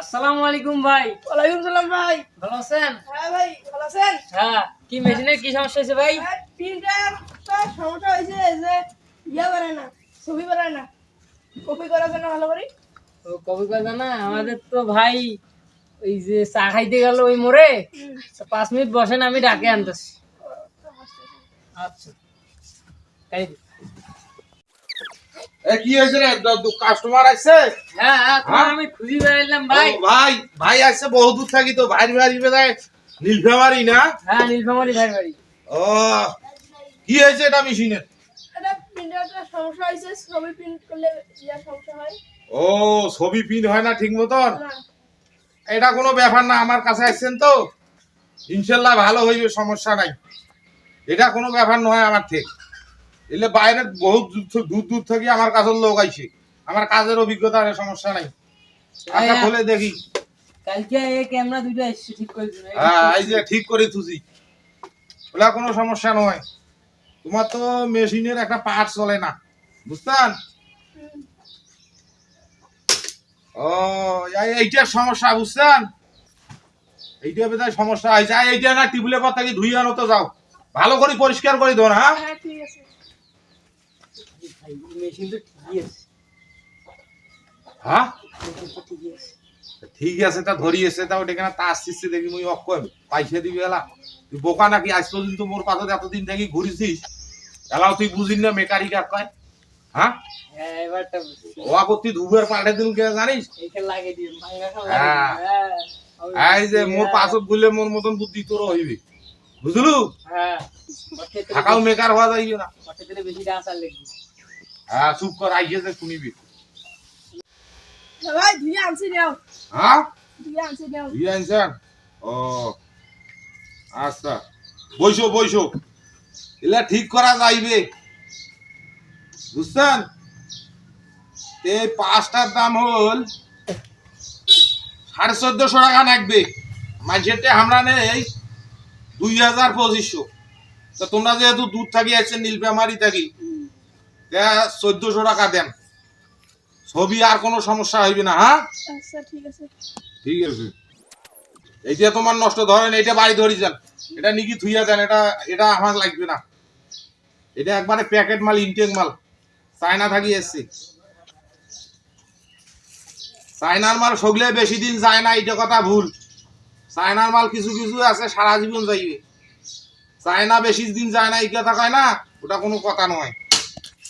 আসসালামু আলাইকুম ভাই। ওয়ালাইকুম সালাম ভাই। ভালো আছেন? হ্যাঁ ভাই ভালো আছেন? হ্যাঁ কি মেশিনের কি সমস্যা হয়েছে ভাই? প্রিন্টার সমস্যা হয়েছে যে ইয়ে বেরোয় না ছবি বেরোয় না। কপি করার জন্য ভালো করি। ও কবি কথা না আমাদের তো ভাই ওই যে চা খাইতে গেল ওই মোড়ে। পাঁচ মিনিট বসেন আমি ডাকে আনতেছি। আচ্ছা। তাই কি হয়েছে রে? কাস্টমার আসছে? হ্যাঁ হ্যাঁ আমি খুঁজি বেড়াইলাম ভাই। ভাই ভাই আসছে বহু দূর থাকি তো ভাই ভাই বেদায় নীলফামারি না? হ্যাঁ নীলফামারি ভাই বাড়ি ও কি হয়েছে এটা মেশিনের? এটা সমস্যা হয়েছে ছবি প্রিন্ট করলে সমস্যা হয়। ও ছবি পিন হয় না ঠিক মতন? এটা কোনো ব্যাপার না আমার কাছে আসছেন তো। ইনশাল্লাহ ভালো হইবে সমস্যা নাই। এটা কোনো ব্যাপার নয় আমার ঠিক এলে বাইরে বহুত দূর দূর থেকে আমার কাছে লোক আইছে। আমার কাজের অভিজ্ঞতা আছে, সমস্যা নাই। আচ্ছা। খুলে দেখি। কালকে এই ক্যামেরা দুটো ঠিক করে হ্যাঁ এই যে ঠিক করে ওলা কোনো সমস্যা নয়। তোমার তো মেশিনের একটা পার্ট চলে না। বুঝতেন ও এইটার সমস্যা বুঝছেন এইটা বোধহয় সমস্যা হয়েছে। এইটা না টিবুলের পর থেকে ধুই আনো তো যাও। ভালো করে পরিষ্কার করে দেবো হ্যাঁ? হ্যাঁ ঠিক আছে। মেশিন তো ঠিকই আছে হ্যাঁ? মেশিন তো ঠিকই আছে ঠিক আছে তা ধরিয়েছে তা ওটা কেন তা আসছিস দেখি মুই অক পাইছে দিবি এলা। তুই বোকা নাকি? আজ পর্যন্ত মোর পাথর এতদিন থেকে ঘুরিছিস এলাও তুই বুঝিস না কয়। হ্যাঁ? হ্যাঁ এবারটা বুঝছি ও করতি ধুবের পাল্টে দিন কে জানিস? এইখানে লাগিয়ে দিন ভাঙ্গা খাওয়া হ্যাঁ। এই যে মোর পাশত গুলে মোর মতন বুদ্ধি তোর হইবে। বুঝলু? হ্যাঁ। থাকাও মেকার হওয়া যাইবে না। বেশি হ্যাঁ চুপ কর আইসে শুনিবি। হ্যাঁ ভাই ধুয়ে আনছি নাও হ্যাঁ? ধুয়ে আনছি নাও ই আনছেন? ও আচ্ছা। বইসো বইসো। এলা ঠিক করা যাইবে। বুঝছেন? এই পাঁচটার দাম হল সাড়ে চোদ্দশো টাকা লাগবে মাঝেরটা আমরা নেই দুই হাজার পঁচিশশো। তো তোমরা যেহেতু দূর থাকি আসছেন নীলফামারি থাকি চোদ্দশো টাকা দেন। ছবি আর কোনো সমস্যা হইবে না হ্যাঁ? আচ্ছা ঠিক আছে। ঠিক আছে। এইটা তোমার নষ্ট ধরেন এটা বাড়ি ধরি যান এটা নিকি থুইয়া দেন এটা এটা আমার লাগবে না। এটা একবারে প্যাকেট মাল ইনটেক মাল। চায়না থাকি এসছি। চায়নার মাল সগলে বেশি দিন যায় না এটা কথা ভুল। চায়নার মাল কিছু কিছু আছে সারা জীবন যাইবে। চায়না বেশি দিন যায় না এই কথা কয় না ওটা কোনো কথা নয়।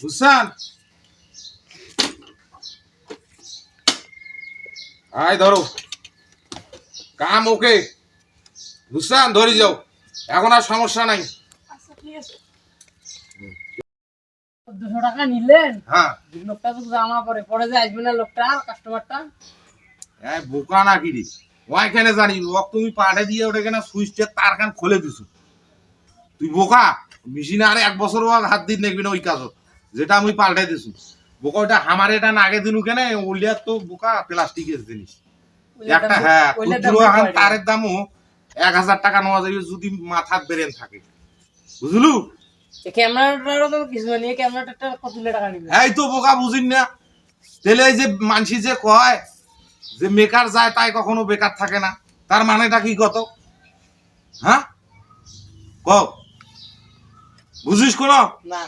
বুঝছেন আয় ধরো। কাম ওকে। বুঝছেন ধরে যাও। এখন আর সমস্যা নাই। আচ্ছা চোদ্দশো টাকা নিলেন? হ্যাঁ। লোকটা তো জামা পরে পরে যে আসবে না লোকটা কাস্টমারটা এই বোকা না কি রে ওইখানে জানি ওক তুমি পাঠে দিয়ে ওটা কেন সুইচটা তার খান খুলে দিছো। তুই বোকা? মেশিনে আর এক বছর হাত দিন দেখবি না ওই কাজ যেটা আমি পাল্টাই দিছো। বোকা ওটা আমার এটা নাগে দিনু কেন ওলিয়ার তো বোকা প্লাস্টিকের জিনিস। একটা হ্যাঁ খুচরো এখন তারের দামও এক হাজার টাকা নেওয়া যাবে যদি মাথার বেরেন থাকে। বুঝলু? ক্যামেরাটারও তো কিছু নেই ক্যামেরাটা কত টাকা নিবে? এই তো বোকা বুঝিন না। তাহলে এই যে মানসি যে কয় যে মেকার যায় তাই কখনো বেকার থাকে না। তার মানেটা কি কত? হ্যাঁ? ক বুঝিস কোন? না।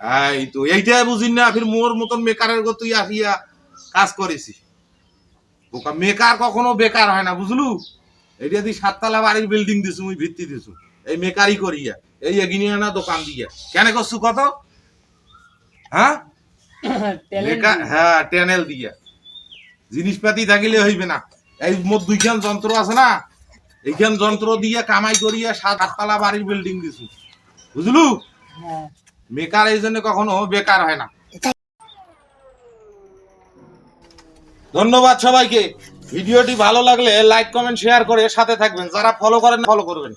এই তো এইটাই বুঝিন না ফির মোর মতন মেকারের গো তুই আসিয়া কাজ করেছিস বোকা মেকার কখনো বেকার হয় না বুঝলু? এইটা তুই সাততলা বাড়ির বিল্ডিং দিছু মুই ভিত্তি দিছু এই মেকারি করিয়া এই এগিনিয়া না দোকান দিয়া। কেন করছু কত? হ্যাঁ? হ্যাঁ ট্যানেল দিয়া। জিনিসপাতি থাকিলে হইবে না। এই মোট দুইখান যন্ত্র আছে না এইখান যন্ত্র দিয়ে কামাই করিয়া সাত আটতলা বাড়ির বিল্ডিং দিছু বুঝলু? হ্যাঁ। মেকার এই জন্য কখনো বেকার হয় না। ধন্যবাদ সবাইকে। ভিডিওটি ভালো লাগলে লাইক কমেন্ট শেয়ার করে সাথে থাকবেন। যারা ফলো করেন ফলো করবেন।